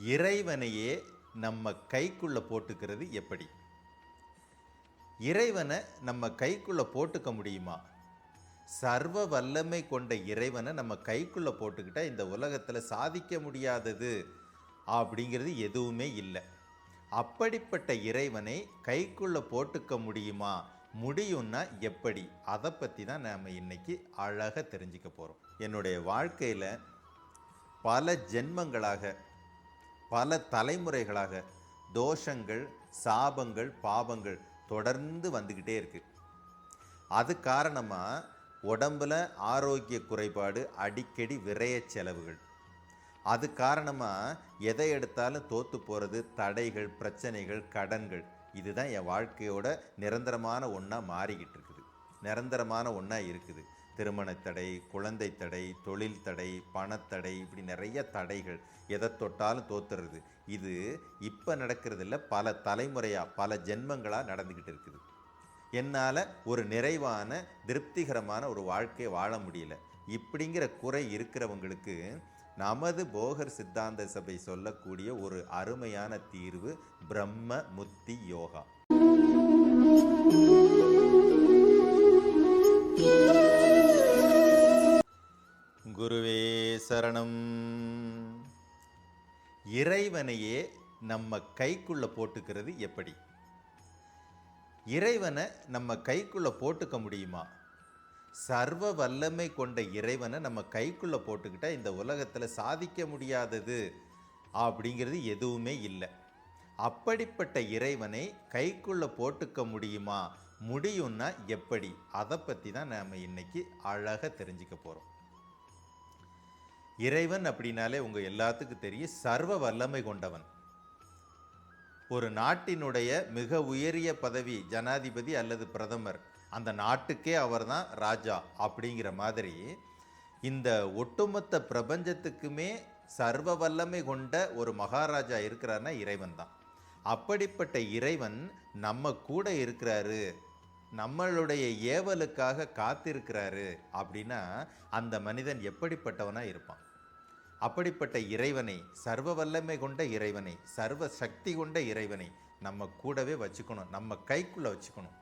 இறைவனையே நம்ம கைக்குள்ளே போட்டுக்கிறது எப்படி? இறைவனை நம்ம கைக்குள்ளே போட்டுக்க முடியுமா? சர்வ வல்லமை கொண்ட இறைவனை நம்ம கைக்குள்ளே போட்டுக்கிட்டால் இந்த உலகத்தில் சாதிக்க முடியாதது அப்படிங்கிறது எதுவுமே இல்லை. அப்படிப்பட்ட இறைவனை கைக்குள்ளே போட்டுக்க முடியுமா? முடியும்னா எப்படி? அதை பற்றி தான் நாம் இன்றைக்கி அழகாக தெரிஞ்சுக்க போகிறோம் என்னுடைய வாழ்க்கையில் பல ஜென்மங்களாக பல தலைமுறைகளாக தோஷங்கள் சாபங்கள் பாபங்கள் தொடர்ந்து வந்துக்கிட்டே இருக்கு. அது காரணமாக உடம்புல ஆரோக்கிய குறைபாடு அடிக்கடி விரைய செலவுகள். அது காரணமாக எதை எடுத்தாலும் தோற்று போகிறது தடைகள் பிரச்சனைகள் கடன்கள். இதுதான் என் வாழ்க்கையோட நிரந்தரமான ஒன்றா மாறிக்கிட்டு இருக்குது. நிரந்தரமான ஒன்றா இருக்குது. திருமண தடை குழந்தை தடை தொழில் தடை பணத்தடை இப்படி நிறைய தடைகள் எதை தொட்டாலும் தோத்துறது. இது இப்போ நடக்கிறதில்ல பல தலைமுறையாக பல ஜென்மங்களாக நடந்துக்கிட்டு இருக்குது. என்னால் ஒரு நிறைவான திருப்திகரமான ஒரு வாழ்க்கையை வாழ முடியல. இப்படிங்கிற குறை இருக்கிறவங்களுக்கு நமது போகர் சித்தாந்த சபை சொல்லக்கூடிய ஒரு அருமையான தீர்வு பிரம்ம முத்தி யோகா. குருவே சரணம். இறைவனையே நம்ம கைக்குள்ளே போட்டுக்கிறது எப்படி? இறைவனை நம்ம கைக்குள்ளே போட்டுக்க முடியுமா? சர்வ வல்லமை கொண்ட இறைவனை நம்ம கைக்குள்ளே போட்டுக்கிட்டால் இந்த உலகத்தில் சாதிக்க முடியாதது அப்படிங்கிறது எதுவுமே இல்லை. அப்படிப்பட்ட இறைவனை கைக்குள்ளே போட்டுக்க முடியுமா? முடியும்னா எப்படி? அதை பற்றி தான் நாம் இன்றைக்கி அழகாக தெரிஞ்சுக்க போகிறோம் இறைவன் அப்படின்னாலே உங்கள் எல்லாத்துக்கும் தெரியும் சர்வ வல்லமை கொண்டவன். ஒரு நாட்டினுடைய மிக உயரிய பதவி ஜனாதிபதி அல்லது பிரதமர் அந்த நாட்டுக்கே அவர்தான் ராஜா அப்படிங்கிற மாதிரி இந்த ஒட்டுமொத்த பிரபஞ்சத்துக்குமே சர்வ வல்லமை கொண்ட ஒரு மகாராஜா இருக்கிறாருன்னா இறைவன் தான். அப்படிப்பட்ட இறைவன் நம்ம கூட இருக்கிறாரு நம்மளுடைய ஏவலுக்காக காத்திருக்கிறாரு அப்படின்னா அந்த மனிதன் எப்படிப்பட்டவனாக இருப்பான்? அப்படிப்பட்ட இறைவனை சர்வ வல்லமை கொண்ட இறைவனை சர்வ சக்தி கொண்ட இறைவனை நம்ம கூடவே வச்சுக்கணும். நம்ம கைக்குள்ளே வச்சுக்கணும்.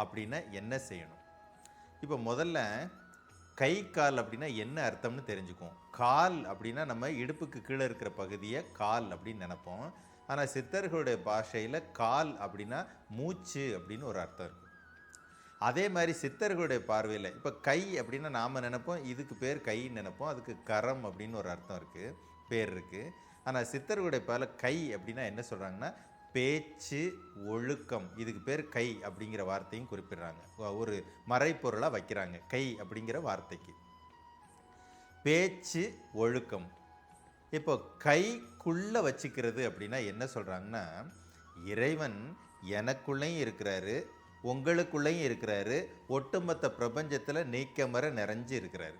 அப்படின்னா என்ன செய்யணும்? இப்போ முதல்ல கை கால் அப்படின்னா என்ன அர்த்தம்னு தெரிஞ்சுக்குவோம். கால் அப்படின்னா நம்ம இடுப்புக்கு கீழே இருக்கிற பகுதியை கால் அப்படின்னு நினப்போம். ஆனால் சித்தர்களுடைய பாஷையில் கால் அப்படின்னா மூச்சு அப்படின்னு ஒரு அர்த்தம் இருக்குது அதே மாதிரி சித்தர்களுடைய பார்வையில் இப்போ கை அப்படின்னா நாம் நினைப்போம் இதுக்கு பேர் கைன்னு நினைப்போம் அதுக்கு கரம் அப்படின்னு ஒரு அர்த்தம் இருக்குது பேர் இருக்குது ஆனால் சித்தர்களுடைய பார்வையில் கை அப்படின்னா என்ன சொல்கிறாங்கன்னா பேச்சு ஒழுக்கம் இதுக்கு பேர் கை அப்படிங்கிற வார்த்தையும் குறிப்பிடுறாங்க. ஒரு மறைப்பொருளாக வைக்கிறாங்க கை அப்படிங்கிற வார்த்தைக்கு. பேச்சு ஒழுக்கம். இப்போ கைக்குள்ளே வச்சுக்கிறது அப்படின்னா என்ன சொல்கிறாங்கன்னா இறைவன் எனக்குள்ளேயும் இருக்கிறாரு உங்களுக்குள்ளேயும் இருக்கிறாரு. ஒட்டுமொத்த பிரபஞ்சத்தில் நீக்கமர நிறைஞ்சு இருக்கிறாரு.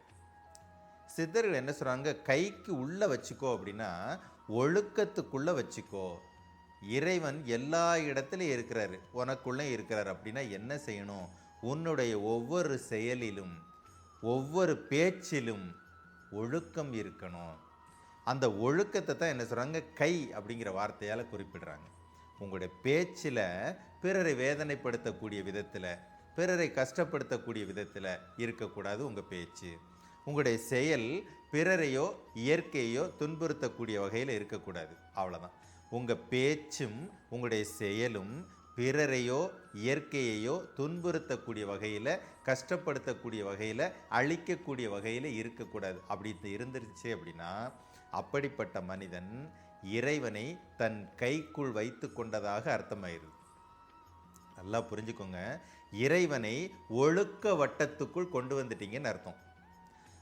சித்தர்கள் என்ன சொல்கிறாங்க கைக்கு உள்ளே வச்சுக்கோ அப்படின்னா ஒழுக்கத்துக்குள்ளே வச்சுக்கோ. இறைவன் எல்லா இடத்துலையும் இருக்கிறாரு. உனக்குள்ளே இருக்கிறார் அப்படின்னா என்ன செய்யணும்? உன்னுடைய ஒவ்வொரு செயலிலும் ஒவ்வொரு பேச்சிலும் ஒழுக்கம் இருக்கணும். அந்த ஒழுக்கத்தை தான் என்ன சொல்கிறாங்க கை அப்படிங்கிற வார்த்தையால் குறிப்பிடுறாங்க. உங்களுடைய பேச்சில் பிறரை வேதனைப்படுத்தக்கூடிய விதத்தில் பிறரை கஷ்டப்படுத்தக்கூடிய விதத்தில் இருக்கக்கூடாது உங்கள் பேச்சு. உங்களுடைய செயல் பிறரையோ இயற்கையோ துன்புறுத்தக்கூடிய வகையில் இருக்கக்கூடாது. அவ்வளோதான் உங்கள் பேச்சும் உங்களுடைய செயலும் பிறரையோ இயற்கையையோ துன்புறுத்தக்கூடிய வகையில் கஷ்டப்படுத்தக்கூடிய வகையில் அழிக்கக்கூடிய வகையில் இருக்கக்கூடாது. அப்படி இருந்துருச்சு அப்படின்னா அப்படிப்பட்ட மனிதன் இறைவனை தன் கைக்குள் வைத்து கொண்டதாக அர்த்தமாயிருது நல்லா புரிஞ்சுக்கோங்க. இறைவனை ஒழுக்க வட்டத்துக்குள் கொண்டு வந்துட்டீங்கன்னு அர்த்தம்.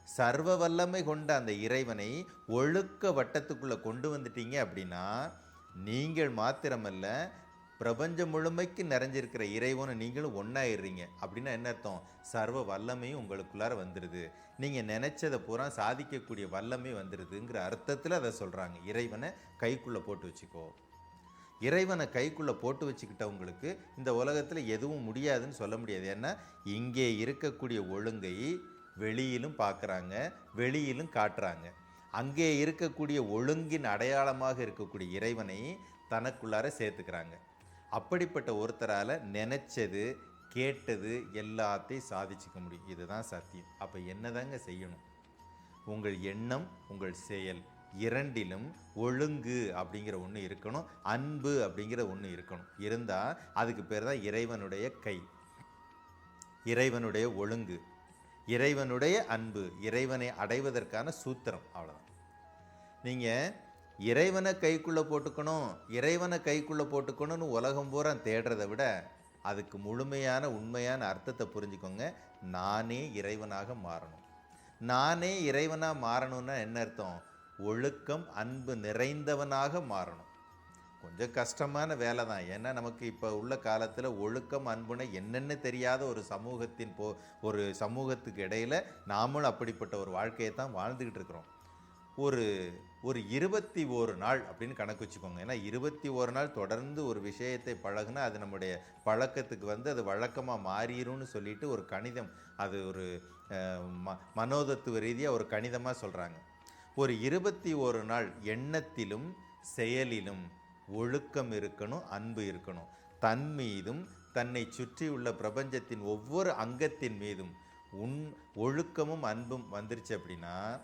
சர்வ வல்லமை கொண்ட அந்த இறைவனை ஒழுக்க வட்டத்துக்குள்ளே கொண்டு வந்துட்டீங்க அப்படின்னா நீங்கள் மாத்திரமல்ல பிரபஞ்சம் முழுமைக்கு நிறைஞ்சிருக்கிற இறைவனை நீங்களும் ஒன்றாயிடுறீங்க அப்படின்னா என்ன அர்த்தம்? சர்வ வல்லமையும் உங்களுக்குள்ளார வந்துடுது நீங்கள் நினைச்சதை பூரா சாதிக்கக்கூடிய வல்லமை வந்துடுதுங்கிற அர்த்தத்தில் அதை சொல்கிறாங்க இறைவனை கைக்குள்ளே போட்டு வச்சுக்கோ. இறைவனை கைக்குள்ளே போட்டு வச்சுக்கிட்டவங்களுக்கு இந்த உலகத்தில் எதுவும் முடியாதுன்னு சொல்ல முடியாது. ஏன்னா இங்கே இருக்கக்கூடிய ஒழுங்கை வெளியிலும் பார்க்குறாங்க வெளியிலும் காட்டுறாங்க. அங்கே இருக்கக்கூடிய ஒழுங்கின் அடையாளமாக இருக்கக்கூடிய இறைவனை தனக்குள்ளார சேர்த்துக்கிறாங்க. அப்படிப்பட்ட ஒருத்தரால் நினச்சது கேட்டது எல்லாத்தையும் சாதிச்சுக்க முடியும். இதுதான் சத்தியம். அப்போ என்னதாங்க செய்யணும்? உங்கள் எண்ணம் உங்கள் செயல் இரண்டிலும் ஒழுங்கு அப்படிங்கிற ஒன்று இருக்கணும். அன்பு அப்படிங்கிற ஒன்று இருக்கணும். இருந்தால் அதுக்கு பேர் தான் இறைவனுடைய கை. இறைவனுடைய ஒழுங்கு. இறைவனுடைய அன்பு. இறைவனை அடைவதற்கான சூத்திரம். அவ்வளோதான் நீங்கள் இறைவனை கைக்குள்ளே போட்டுக்கணும் இறைவனை கைக்குள்ளே போட்டுக்கணும்னு உலகம் பூரா தேடுறதை விட அதுக்கு முழுமையான உண்மையான அர்த்தத்தை புரிஞ்சுக்கோங்க. நானே இறைவனாக மாறணும். நானே இறைவனாக மாறணும்னா என்ன அர்த்தம்? ஒழுக்கம் அன்பு நிறைந்தவனாக மாறணும். கொஞ்சம் கஷ்டமான வேலை தான். ஏன்னா நமக்கு இப்போ உள்ள காலத்தில் ஒழுக்கம் அன்புனா என்னென்னு தெரியாத ஒரு சமூகத்தின் போ ஒரு சமூகத்துக்கு இடையில நாமளும் அப்படிப்பட்ட ஒரு வாழ்க்கையை தான் வாழ்ந்துக்கிட்டு இருக்கிறோம். ஒரு ஒரு இருபத்தி ஒரு நாள் அப்படின்னு கணக்கு வச்சுக்கோங்க. ஏன்னா இருபத்தி ஒரு நாள் தொடர்ந்து ஒரு விஷயத்தை பழகுனா அது நம்முடைய பழக்கத்துக்கு வந்து அது வழக்கமாக மாறிடும்னு சொல்லிட்டு ஒரு கணிதம் அது ஒரு ம மனோதத்துவ ரீதியாக ஒரு கணிதமாக சொல்கிறாங்க ஒரு இருபத்தி ஒரு நாள் எண்ணத்திலும் செயலிலும் ஒழுக்கம் இருக்கணும் அன்பு இருக்கணும். தன் மீதும் தன்னை சுற்றியுள்ள பிரபஞ்சத்தின் ஒவ்வொரு அங்கத்தின் மீதும் உன் ஒழுக்கமும் அன்பும் வந்துருச்சு அப்படின்னா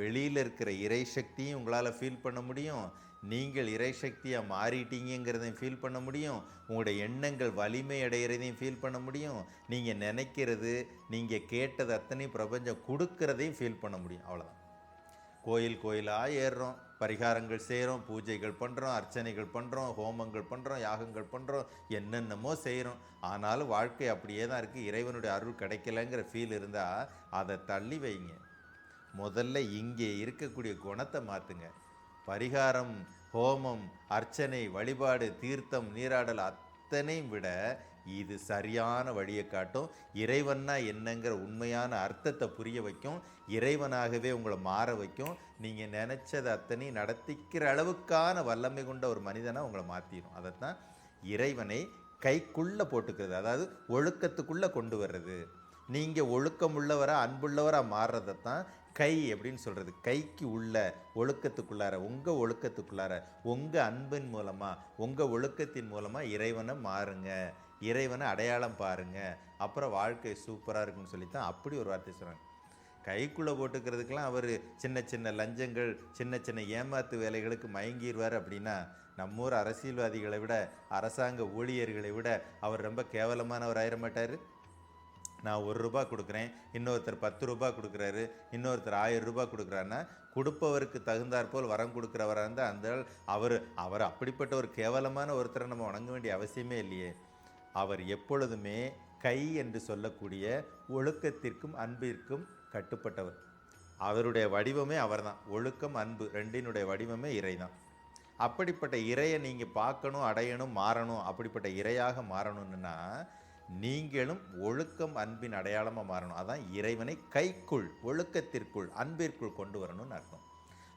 வெளியில் இருக்கிற இறை சக்தியும் உங்களால் ஃபீல் பண்ண முடியும். நீங்கள் இறை சக்தியாக மாறிட்டீங்கிறதையும் ஃபீல் பண்ண முடியும். உங்களுடைய எண்ணங்கள் வலிமை அடைகிறதையும் ஃபீல் பண்ண முடியும். நீங்கள் நினைக்கிறது நீங்கள் கேட்டது அத்தனை பிரபஞ்சம் கொடுக்கறதையும் ஃபீல் பண்ண முடியும். அவ்வளோதான் கோயில் கோயிலாக ஏறுறோம். பரிகாரங்கள் செய்கிறோம் பூஜைகள் பண்ணுறோம் அர்ச்சனைகள் பண்ணுறோம் ஹோமங்கள் பண்ணுறோம் யாகங்கள் பண்ணுறோம் என்னென்னமோ செய்கிறோம் ஆனாலும் வாழ்க்கை அப்படியே தான் இருக்குது இறைவனுடைய அருள் கிடைக்கலங்கிற ஃபீல் இருந்தால் அதை தள்ளி வைங்க. முதல்ல இங்கே இருக்கக்கூடிய குணத்தை மாற்றுங்க பரிகாரம் ஹோமம் அர்ச்சனை வழிபாடு தீர்த்தம் நீராடல் அத்தனையும் விட இது சரியான வழியை காட்டும். இறைவன்னா என்னங்கிற உண்மையான அர்த்தத்தை புரிய வைக்கும். இறைவனாகவே உங்களை மாற வைக்கும். நீங்கள் நினச்சதை அத்தனையும் நடத்திக்கிற அளவுக்கான வல்லமை கொண்ட ஒரு மனிதனாக உங்களை மாற்றிடும் அதைத்தான் இறைவனை கைக்குள்ளே போட்டுக்கிறது. அதாவது ஒழுக்கத்துக்குள்ளே கொண்டு வர்றது. நீங்கள் ஒழுக்கமுள்ளவராக அன்புள்ளவராக மாறுறதை தான் கை அப்படின்னு சொல்கிறது கைக்கு உள்ள ஒழுக்கத்துக்குள்ளார உங்கள் ஒழுக்கத்துக்குள்ளார உங்கள் அன்பின் மூலமாக உங்கள் ஒழுக்கத்தின் மூலமாக இறைவனை மாறுங்க. இறைவனை அடையாளம் பாருங்கள் அப்புறம் வாழ்க்கை சூப்பராக இருக்குன்னு சொல்லி தான் அப்படி ஒரு வார்த்தை சொல்கிறாங்க கைக்குள்ளே போட்டுக்கிறதுக்கெலாம் அவர் சின்ன சின்ன லஞ்சங்கள் சின்ன சின்ன ஏமாத்து வேலைகளுக்கு மயங்கிடுவார் அப்படின்னா நம்ம ஊர் அரசியல்வாதிகளை விட அரசாங்க ஊழியர்களை விட அவர் ரொம்ப கேவலமானவர் ஆயிட மாட்டார் நான் ஒரு ரூபா கொடுக்குறேன் இன்னொருத்தர் பத்து ரூபா கொடுக்குறாரு இன்னொருத்தர் ஆயிரம் ரூபாய் கொடுக்குறாருன்னா கொடுப்பவருக்கு தகுந்தாற்போல் வரம் கொடுக்குறவராக இருந்தால் அந்த அவர் அவர் அப்படிப்பட்ட ஒரு கேவலமான ஒருத்தரை நம்ம வணங்க வேண்டிய அவசியமே இல்லையே. அவர் எப்பொழுதுமே கை என்று சொல்லக்கூடிய ஒழுக்கத்திற்கும் அன்பிற்கும் கட்டுப்பட்டவர். அவருடைய வடிவமே அவர்தான். ஒழுக்கம் அன்பு ரெண்டினுடைய வடிவமே இறைதான். அப்படிப்பட்ட இறையை நீங்கள் பார்க்கணும் அடையணும் மாறணும் அப்படிப்பட்ட இறையாக மாறணும்னா நீங்களும் ஒழுக்கம் அன்பின் அடையாளமாக மாறணும். அதான் இறைவனை கைக்குள் ஒழுக்கத்திற்குள் அன்பிற்குள் கொண்டு வரணும்னு அர்த்தம்.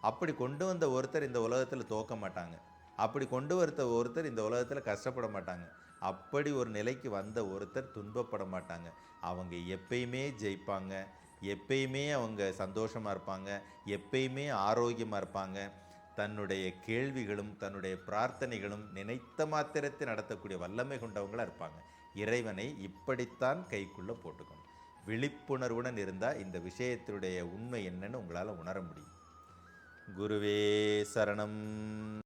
அப்படி கொண்டு வந்த ஒருத்தர் இந்த உலகத்தில் தோக்க மாட்டாங்க. அப்படி கொண்டு வரத்த ஒருத்தர் இந்த உலகத்தில் கஷ்டப்பட மாட்டாங்க. அப்படி ஒரு நிலைக்கு வந்த ஒருத்தர் துன்பப்பட மாட்டாங்க. அவங்க எப்பயுமே ஜெயிப்பாங்க. எப்பயுமே அவங்க சந்தோஷமாக இருப்பாங்க. எப்பயுமே ஆரோக்கியமாக இருப்பாங்க. தன்னுடைய கேள்விகளும் தன்னுடைய பிரார்த்தனைகளும் நினைத்த மாத்திரத்தை நடத்தக்கூடிய வல்லமை கொண்டவங்களாக இருப்பாங்க. இறைவனை இப்படித்தான் கைக்குள்ளே போட்டுக்கணும். விழிப்புணர்வுடன் இருந்தால் இந்த விஷயத்தினுடைய உண்மை என்னன்னு உங்களால் உணர முடியும். குருவே சரணம்.